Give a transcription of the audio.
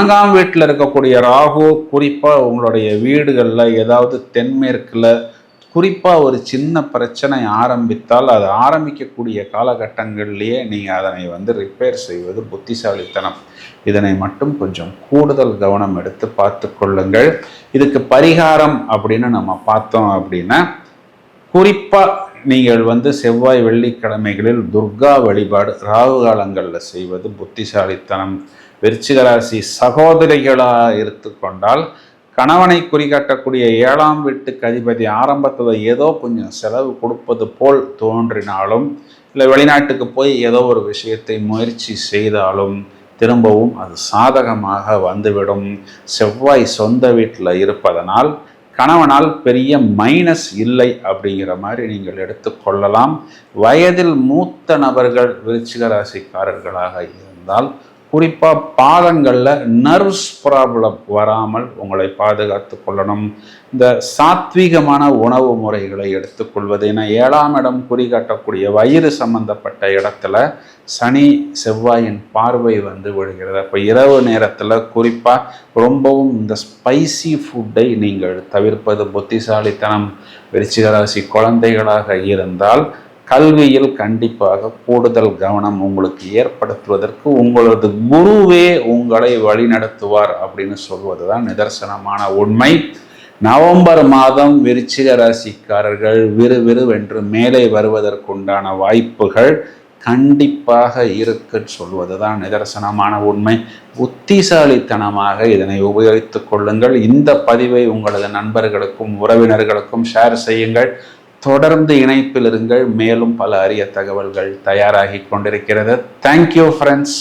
நான்காம் வீட்டில் இருக்கக்கூடிய ராகு குறிப்பாக உங்களுடைய வீடுகளில் ஏதாவது தென்மேற்கில் குறிப்பாக ஒரு சின்ன பிரச்சனை ஆரம்பித்தால் அது ஆரம்பிக்கக்கூடிய காலகட்டங்கள்லேயே நீங்கள் அதனை வந்து ரிப்பேர் செய்வது புத்திசாலித்தனம். இதனை மட்டும் கொஞ்சம் கூடுதல் கவனம் எடுத்து பார்த்து கொள்ளுங்கள். இதுக்கு பரிகாரம் அப்படின்னு நம்ம பார்த்தோம் அப்படின்னா குறிப்பாக நீங்கள் வந்து செவ்வாய் வெள்ளிக்கிழமைகளில் துர்கா வழிபாடு ராகு காலங்களில் செய்வது புத்திசாலித்தனம். விருச்சிக ராசி சகோதரிகளாக எடுத்துக்கொண்டால் கணவனை குறிகாட்டக்கூடிய ஏழாம் வீட்டுக்கு அதிபதி ஆரம்பத்தில் ஏதோ கொஞ்சம் செலவு கொடுப்பது போல் தோன்றினாலும் இல்லை வெளிநாட்டுக்கு போய் ஏதோ ஒரு விஷயத்தை முயற்சி செய்தாலும் திரும்பவும் அது சாதகமாக வந்துவிடும். செவ்வாய் சொந்த வீட்டில் இருப்பதனால் கணவனால் பெரிய மைனஸ் இல்லை அப்படிங்கிற மாதிரி நீங்கள் எடுத்துக்கொள்ளலாம் வயதில் மூத்த நபர்கள் விருச்சிக ராசிக்காரர்களாக இருந்தால் குறிப்பாக பாதங்களில் நர்வ்ஸ் ப்ராப்ளம் வராமல் உங்களை பாதுகாத்து கொள்ளணும். இந்த சாத்வீகமான உணவு முறைகளை எடுத்துக்கொள்வது என ஏழாம் இடம் குறிகாட்டக்கூடிய வயிறு சம்பந்தப்பட்ட இடத்துல சனி செவ்வாயின் பார்வை வந்து விழுகிறது. அப்போ இரவு நேரத்தில் குறிப்பாக ரொம்பவும் இந்த ஸ்பைசி ஃபுட்டை நீங்கள் தவிர்ப்பது புத்திசாலித்தனம். விருச்சிகராசி குழந்தைகளாக இருந்தால் கல்வியில் கண்டிப்பாக கூடுதல் கவனம் உங்களுக்கு ஏற்படுத்துவதற்கு உங்களது குருவே உங்களை வழிநடத்துவார் அப்படின்னு சொல்வது தான் நிதர்சனமான உண்மை. நவம்பர் மாதம் விருச்சிக ராசிக்காரர்கள் விறுவிறுவென்று மேலே வருவதற்குண்டான வாய்ப்புகள் கண்டிப்பாக இருக்குன்னு சொல்வது தான் நிதர்சனமான உண்மை. புத்திசாலித்தனமாக இதனை உபயோகித்துக் கொள்ளுங்கள். இந்த பதிவை உங்களது நண்பர்களுக்கும் உறவினர்களுக்கும் ஷேர் செய்யுங்கள். தொடர்ந்து இணைப்பில் இருங்கள் மேலும் பல அரிய தகவல்கள் தயாராகி கொண்டிருக்கிறது. Thank you friends